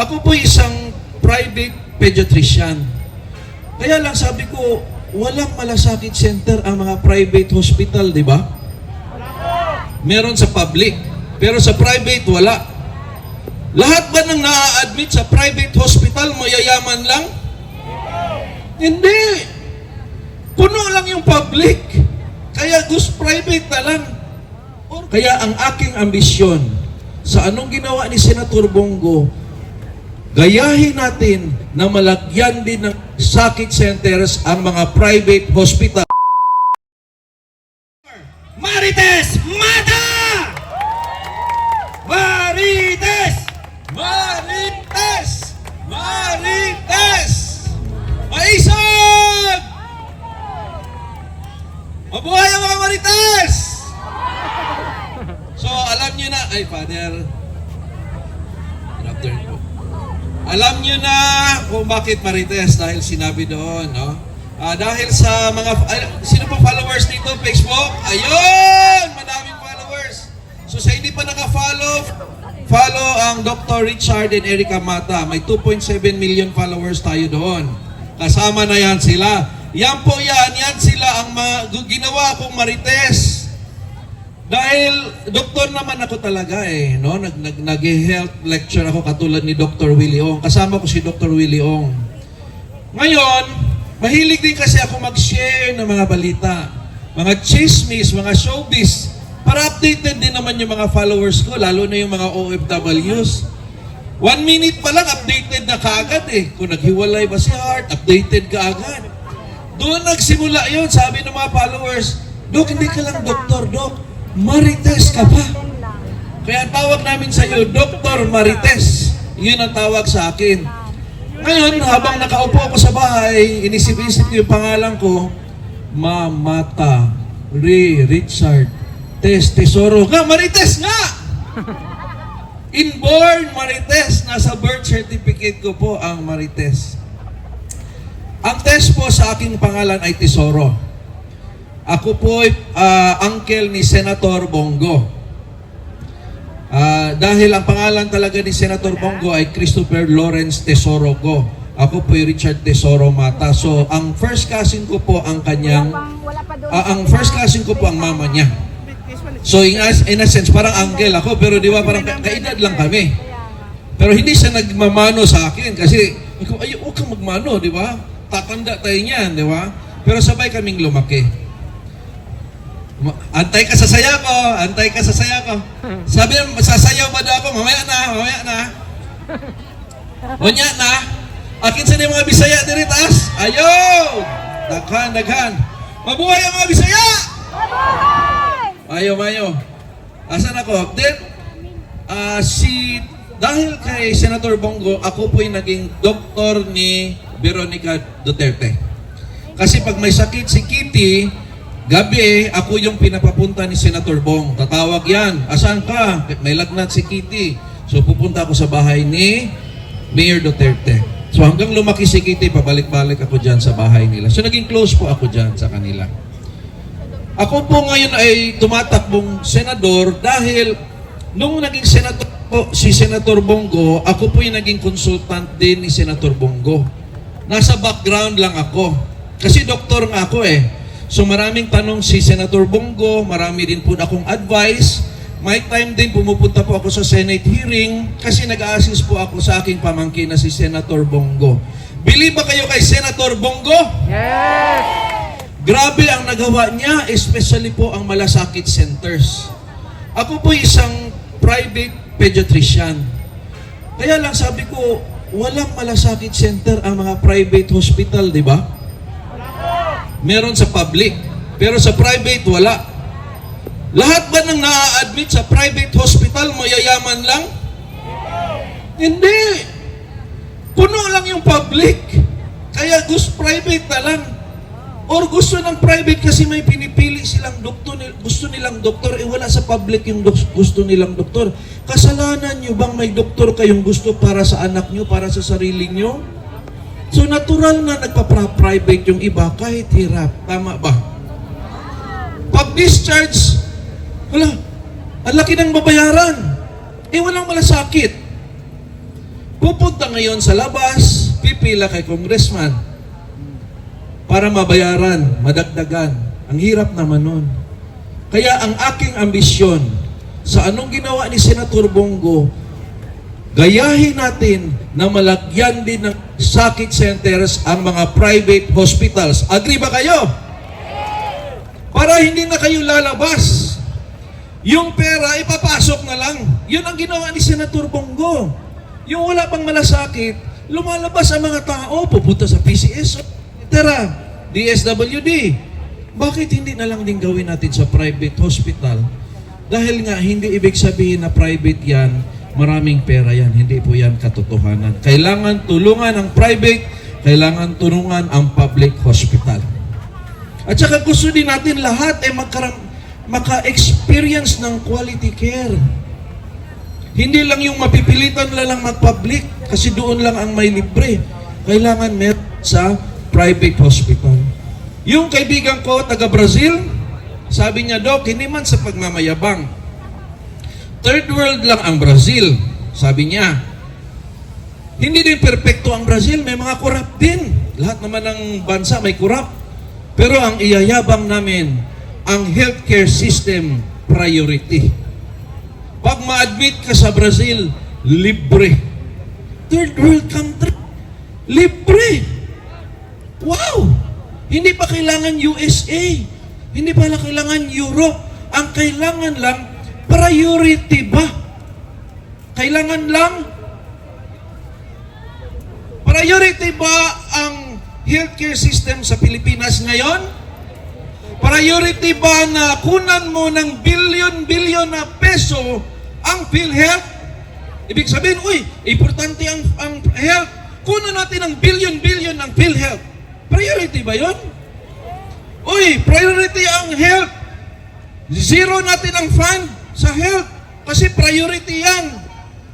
Ako po isang private pediatrician. Kaya lang sabi ko, walang malasakit center ang mga private hospital, di ba? Meron sa public. Pero sa private, wala. Lahat ba ng na-admit sa private hospital, mayayaman lang? Hindi. Puno lang yung public. Kaya gusto private na lang. Kaya ang aking ambisyon sa anong ginawa ni Senator Bongo, gayahin natin na malagyan din ng sakit centers ang mga private hospital. Marites Mata! Marites! Marites! Marites! Maisog! Mabuhay ang mga Marites! So, alam nyo na, ay, Father, Alam nyo na kung bakit Marites dahil sinabi doon, no? Ah, dahil sa mga, ay, sino pa followers dito, Facebook? Ayun! Madaming followers. So sa hindi pa naka-follow, follow ang Dr. Richard and Erica Mata. May 2.7 million followers tayo doon. Kasama na yan sila. Yan po yan, yan sila ang ginawa kong marites. Dahil doktor naman ako talaga eh, no? Nag, nag, nag-health lecture ako katulad ni Dr. Willie Ong. Kasama ko si Dr. Willie Ong. Ngayon, mahilig din kasi ako mag-share ng mga balita. Mga chismis, mga showbiz. Para updated din naman yung mga followers ko, lalo na yung mga OFWs. One minute pa lang, updated na kaagad eh. Kung naghiwalay ba si Hart, updated ka agad. Doon nagsimula yun, sabi ng mga followers, Dok, hindi ka lang doktor, Dok. Marites ka pa. Kaya tawag namin sa iyo, Dr. Marites. Yun ang tawag sa akin. Ngayon, habang nakaupo ako sa bahay, inisip-isip ko yung pangalan ko, Mamata Ray Richard Tes Tesoro. Nga, Marites nga! Inborn Marites. Nasa birth certificate ko po ang Marites. Ang test po sa aking pangalan ay Tesoro. Ako po ay ah, uncle ni Senator Bongo. Ah, dahil ang pangalan talaga ni Senator Bongo ay Christopher Lawrence Tesoro Go. Ako po ay Richard Tesoro Mata. So, ang first cousin ko po ang kanyang, ah, ang first cousin ko po ang mama niya. So, in, as- in a sense, parang uncle ako, pero di ba parang ka- kaedad lang kami. Pero hindi siya nagmamano sa akin kasi ay, huwag kang magmano, di ba? Tatanda tayo niyan, di ba? Pero sabay kaming lumaki. Antay ka sa saya ko, antay ka sa saya ko. Sabi niya, sasayaw ba daw ako? Mamaya na, mamaya na. Unya na. Akin sa mga Bisaya diri taas. Ayaw! Daghan, daghan. Mabuhay ang mga Bisaya! Mayo, mayo. Asan ako? Then, ah, si, dahil kay Senator Bongo, ako po'y naging doktor ni Veronica Duterte. Kasi pag may sakit si Kitty, gabi, ako yung pinapapunta ni Senator Bong. Tatawag yan. Asan ka? May lagnat si Kitty. So pupunta ako sa bahay ni Mayor Duterte. So hanggang lumaki si Kitty, pabalik-balik ako dyan sa bahay nila. So naging close po ako dyan sa kanila. Ako po ngayon ay tumatakbong senador dahil nung naging senator po si Senator Bongo, ako po yung naging consultant din ni Senator Bongo. Nasa background lang ako. Kasi doktor nga ako eh. So maraming tanong si Senator Bongo, marami din po akong advice. May time din pumupunta po ako sa Senate hearing kasi nag-assist po ako sa aking pamangkin na si Senator Bongo. Believe ba kayo kay Senator Bongo? Grabe ang nagawa niya, especially po ang malasakit centers. Ako po isang private pediatrician. Kaya lang sabi ko, walang malasakit center ang mga private hospital, di ba? Meron sa public. Pero sa private, wala. Lahat ba ng na-admit sa private hospital, mayayaman lang? Hindi. Puno lang yung public. Kaya gusto private na lang. Or gusto ng private kasi may pinipili silang doktor, gusto nilang doktor, eh wala sa public yung gusto nilang doktor. Kasalanan nyo bang may doktor kayong gusto para sa anak nyo, para sa sarili nyo? So natural na nagpa-private yung iba kahit hirap. Tama ba? Pag discharge, wala, ang laki ng babayaran. Eh walang malasakit. Pupunta ngayon sa labas, pipila kay congressman para mabayaran, madagdagan. Ang hirap naman nun. Kaya ang aking ambisyon sa anong ginawa ni Senator Bongo, gayahin natin na malagyan din ng sakit centers ang mga private hospitals. Agree ba kayo? Para hindi na kayo lalabas. Yung pera, ipapasok na lang. Yun ang ginawa ni Senator Bongo. Yung wala pang malasakit, lumalabas ang mga tao, pupunta sa PCS, etc. DSWD. Bakit hindi na lang din gawin natin sa private hospital? Dahil nga, hindi ibig sabihin na private yan, maraming pera yan. Hindi po yan katotohanan. Kailangan tulungan ang private, kailangan tulungan ang public hospital. At saka gusto din natin lahat ay magkaram, maka-experience ng quality care. Hindi lang yung mapipilitan na lang mag-public kasi doon lang ang may libre. Kailangan meron sa private hospital. Yung kaibigan ko, taga Brazil, sabi niya, Dok, hindi man sa pagmamayabang. Third world lang ang Brazil, sabi niya. Hindi din perpekto ang Brazil, may mga korap din. Lahat naman ng bansa may korap. Pero ang iyayabang namin, ang healthcare system priority. Pag ma-admit ka sa Brazil, libre. Third world country, libre. Wow! Hindi pa kailangan USA. Hindi pa lang kailangan Europe. Ang kailangan lang, priority ba? Kailangan lang, priority ba ang healthcare system sa Pilipinas ngayon? Priority ba na kunan mo ng billion-billion na peso ang PhilHealth? Ibig sabihin, uy, importante ang, ang health. Kunan natin ng billion-billion ng PhilHealth. Priority ba yon? Uy, priority ang health. Zero natin ang fund sa health. Kasi priority yan.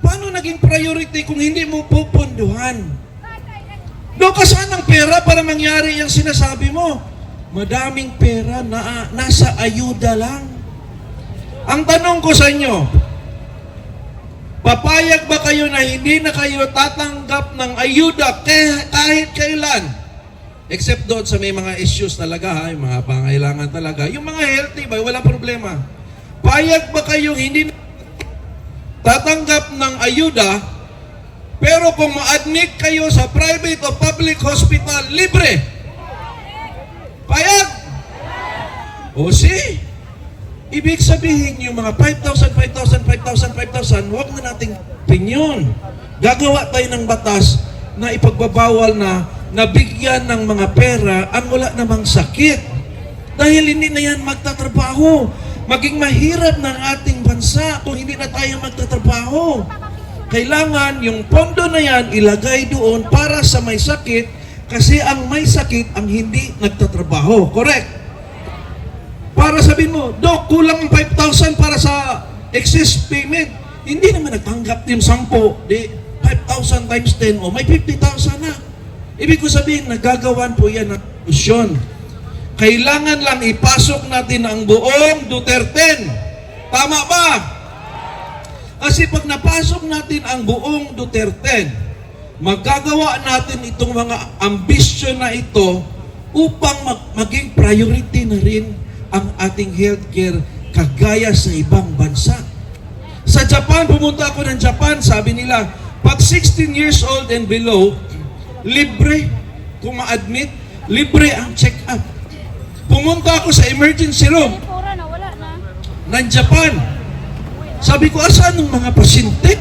Paano naging priority kung hindi mo pupunduhan? Do ka saan ang pera para mangyari yung sinasabi mo? Madaming pera na nasa ayuda lang. Ang tanong ko sa inyo, papayag ba kayo na hindi na kayo tatanggap ng ayuda kahit, kahit kailan? Except doon sa may mga issues talaga, ha, yung mga pangailangan talaga. Yung mga healthy ba, walang problema. Payag ba kayong hindi tatanggap ng ayuda, pero kung ma-admit kayo sa private o public hospital, libre? Payag? O si, ibig sabihin yung mga 5,000, 5,000, 5,000, 5,000, huwag na nating opinion. Gagawa tayo ng batas na ipagbabawal na nabigyan ng mga pera ang wala namang sakit. Dahil hindi na yan magtatrabaho. Maging mahirap ng ating bansa kung hindi na tayo magtatrabaho. Kailangan yung pondo na yan ilagay doon para sa may sakit kasi ang may sakit ang hindi nagtatrabaho. Correct? Para sabihin mo, Dok, kulang ang 5,000 para sa excess payment. Hindi naman nagtanggap yung 10, di 5,000 times 10, o may 50,000 na. Ibig ko sabihin, nagagawan po yan ng solusyon. Kailangan lang ipasok natin ang buong Duterte. Tama ba? Kasi pag napasok natin ang buong Duterte, magagawa natin itong mga ambisyon na ito upang mag- maging priority na rin ang ating healthcare kagaya sa ibang bansa. Sa Japan, pumunta ako ng Japan, sabi nila, pag 16 years old and below, libre kung ma-admit, libre ang check-up. Pumunta ako sa emergency room ng Japan. Sabi ko, asaan ang mga pasyente?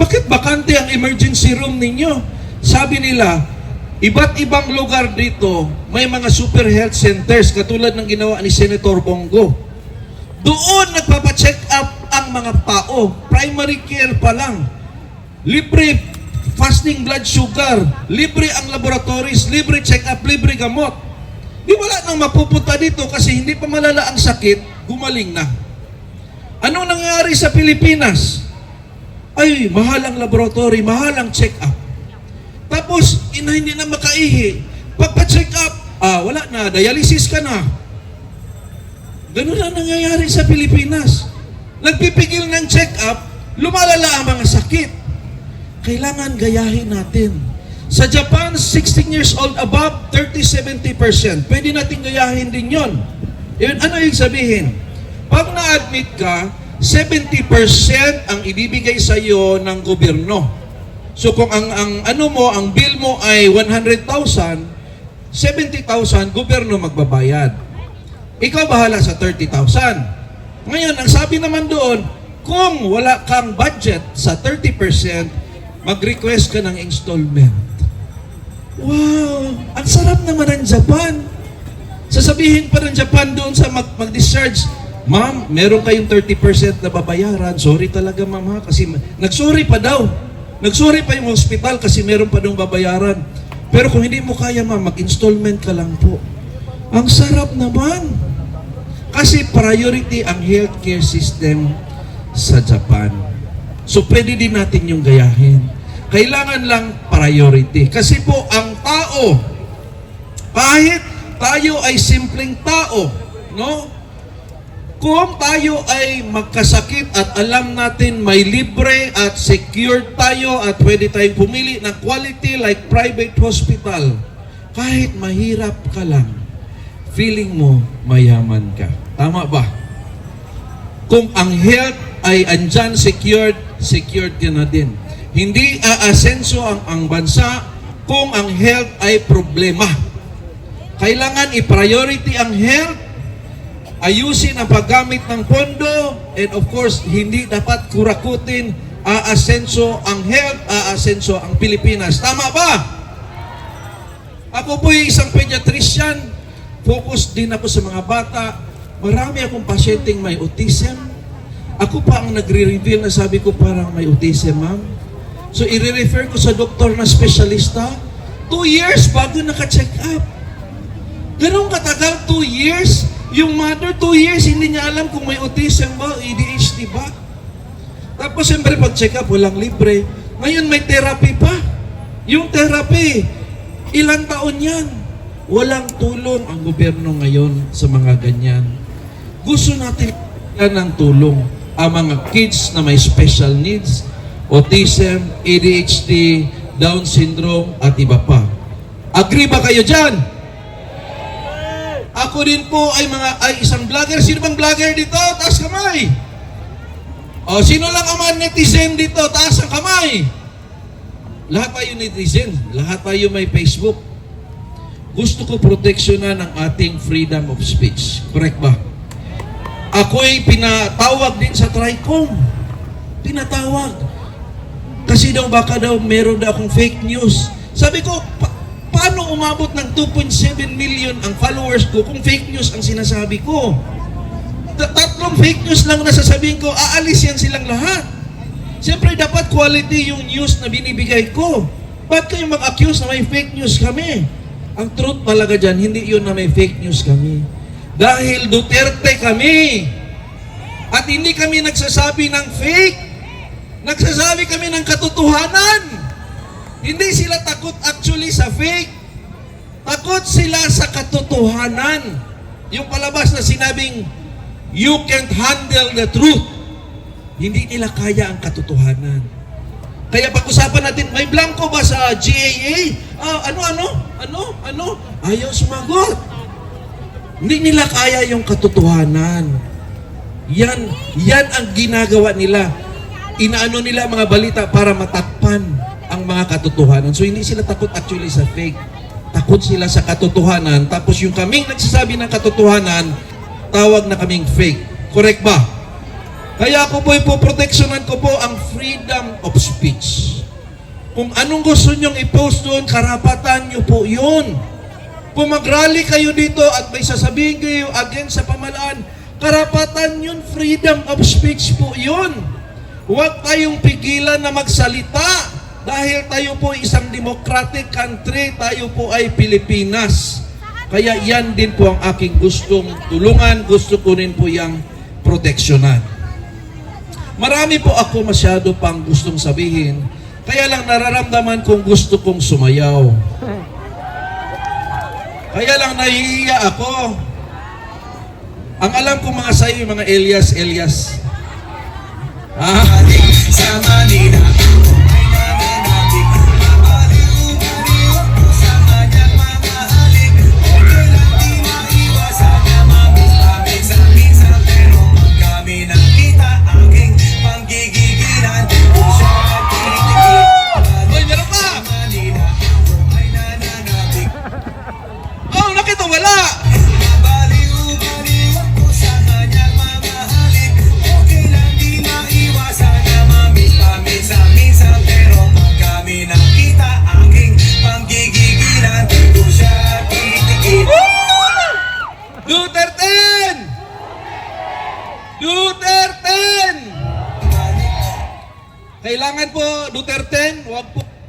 Bakit bakante ang emergency room ninyo? Sabi nila, iba't ibang lugar dito, may mga super health centers katulad ng ginawa ni Senator Bongo. Doon nagpapacheck up ang mga tao. Primary care pa lang. Libre fasting blood sugar. Libre ang laboratories. Libre check up. Libre gamot. Di wala nang mapupunta dito kasi hindi pa malala ang sakit, gumaling na. Anong nangyari sa Pilipinas? Ay, mahal ang laboratory, mahal ang check-up. Tapos, ina hindi na makaihi. Pagpa-check up, ah, wala na, dialysis ka na. Ganun lang nangyayari sa Pilipinas. Nagpipigil ng check-up, lumalala ang mga sakit. kailangan gayahin natin. Sa Japan, 16 years old above, 30-70%. Pwede natin gayahin din yon. Yun, ano yung sabihin? Pag na-admit ka, 70% ang ibibigay sa iyo ng gobyerno. So kung ang, ang ano mo, ang bill mo ay 100,000, 70,000, gobyerno magbabayad. Ikaw bahala sa 30,000. Ngayon, ang sabi naman doon, kung wala kang budget sa 30%, mag-request ka ng installment. Wow! Ang sarap naman ng Japan. Sasabihin pa ng Japan doon sa mag- mag-discharge, Ma'am, meron kayong 30% na babayaran. Sorry talaga, ma'am ha. Kasi nagsorry pa daw. Nagsorry pa yung hospital kasi meron pa daw babayaran. Pero kung hindi mo kaya, ma'am, mag-installment ka lang po. Ang sarap naman. Kasi priority ang healthcare system sa Japan. So pwede din natin yung gayahin. Kailangan lang priority. Kasi po ang tao, kahit tayo ay simpleng tao, no? Kung tayo ay magkasakit at alam natin may libre at secured tayo at pwede tayong pumili ng quality like private hospital, kahit mahirap ka lang, feeling mo mayaman ka. Tama ba? Kung ang health ay andyan secured, secured ka na din. Hindi aasenso ang, ang bansa kung ang health ay problema. Kailangan i-priority ang health, ayusin ang paggamit ng pondo, and of course, hindi dapat kurakutin, aasenso ang health, aasenso ang Pilipinas. Tama ba? Ako po isang pediatrician, focus din ako sa mga bata. Marami akong pasyenteng may autism. Ako pa ang nagre-reveal na sabi ko parang may autism, ma'am. So, i-refer ko sa doktor na specialista. Two years bago naka-check up. Ganun katagal, two years. Yung mother, two years, hindi niya alam kung may autism ba, ADHD ba. Tapos, siyempre, pag check up, walang libre. Ngayon, may therapy pa. Yung therapy, ilang taon yan? Walang tulong ang gobyerno ngayon sa mga ganyan. Gusto natin ng tulong ang mga kids na may special needs, autism, ADHD, Down syndrome, at iba pa. Agree ba kayo dyan? Ako din po ay mga ay isang vlogger. Sino bang vlogger dito? Taas kamay. O, sino lang ang mga netizen dito? Taas ang kamay. Lahat tayo netizen. Lahat tayo may Facebook. Gusto ko proteksyonan ang ating freedom of speech. Correct ba? Ako'y pinatawag din sa TRICOM. Pinatawag. Kasi daw baka daw meron daw akong fake news. Sabi ko, pa- paano umabot ng 2.7 million ang followers ko kung fake news ang sinasabi ko? Ta- Tatlong fake news lang na sasabihin ko, aalis yan silang lahat. Siyempre, dapat quality yung news na binibigay ko. Ba't kayo mag-accuse na may fake news kami? Ang truth talaga dyan, hindi yun na may fake news kami. Dahil Duterte kami. At hindi kami nagsasabi ng fake. Nagsasabi kami ng katotohanan. Hindi sila takot actually sa fake. Takot sila sa katotohanan. Yung palabas na sinabing, you can't handle the truth. Hindi nila kaya ang katotohanan. Kaya pag-usapan natin, may blanco ba sa GAA? Ah, ano, ano? Ano? Ano? Ayaw sumagot. Hindi nila kaya yung katotohanan. Yan, yan ang ginagawa nila. Inaano nila mga balita para matakpan ang mga katotohanan. So hindi sila takot actually sa fake. Takot sila sa katotohanan. Tapos yung kaming nagsasabi ng katotohanan, tawag na kaming fake. Correct ba? Kaya ako po ipoproteksyonan ko po ang freedom of speech. Kung anong gusto nyong i-post doon, karapatan nyo po yun. Kung mag-rally kayo dito at may sasabihin kayo against sa pamalaan, karapatan yun, freedom of speech po yun. Huwag tayong pigilan na magsalita dahil tayo po isang democratic country, tayo po ay Pilipinas. Kaya yan din po ang aking gustong tulungan, gusto ko rin po yung proteksyonan. Marami po ako masyado pang gustong sabihin, kaya lang nararamdaman kong gusto kong sumayaw. Kaya lang nahihiya ako. Ang alam ko mga sayo, mga Elias, Elias. Ah,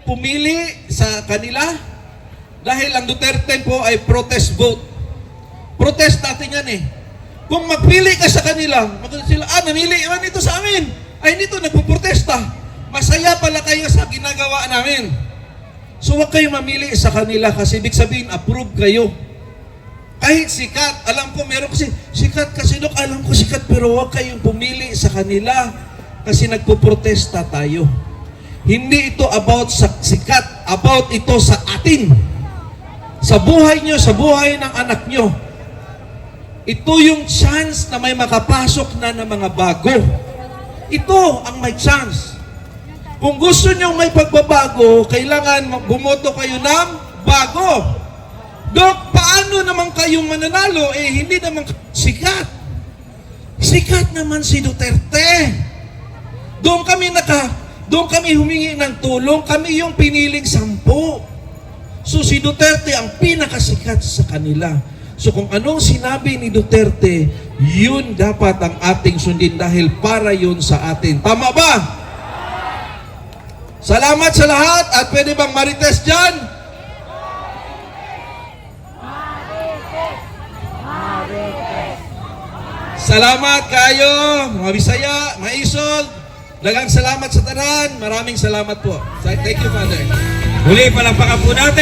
pumili sa kanila dahil ang Duterte po ay protest vote. Protest natin yan eh. Kung magpili ka sa kanila, magkano sila, ah, namili naman ito sa amin. Ay, dito nagpuprotesta. Masaya pala kayo sa ginagawa namin. So, huwag kayo mamili sa kanila kasi ibig sabihin, approve kayo. Kahit sikat, alam ko meron kasi, sikat kasi, Dok, alam ko sikat, pero huwag kayong pumili sa kanila kasi nagpuprotesta tayo. Hindi ito about sa sikat, about ito sa atin. Sa buhay nyo, sa buhay ng anak nyo. Ito yung chance na may makapasok na ng mga bago. Ito ang may chance. Kung gusto nyo may pagbabago, kailangan bumoto kayo ng bago. Dok, paano naman kayong mananalo? Eh, hindi naman sikat. Sikat naman si Duterte. Doon kami naka, doon kami humingi ng tulong, kami yung piniling sampu. So si Duterte ang pinakasikat sa kanila. So kung anong sinabi ni Duterte, yun dapat ang ating sundin dahil para yun sa atin. Tama ba? Salamat sa lahat at pwede bang marites dyan? Salamat kayo, mga Bisaya, mga Isol. Dagang salamat sa tanan. Maraming salamat po. Thank you, Father. Muli palakpakan po natin.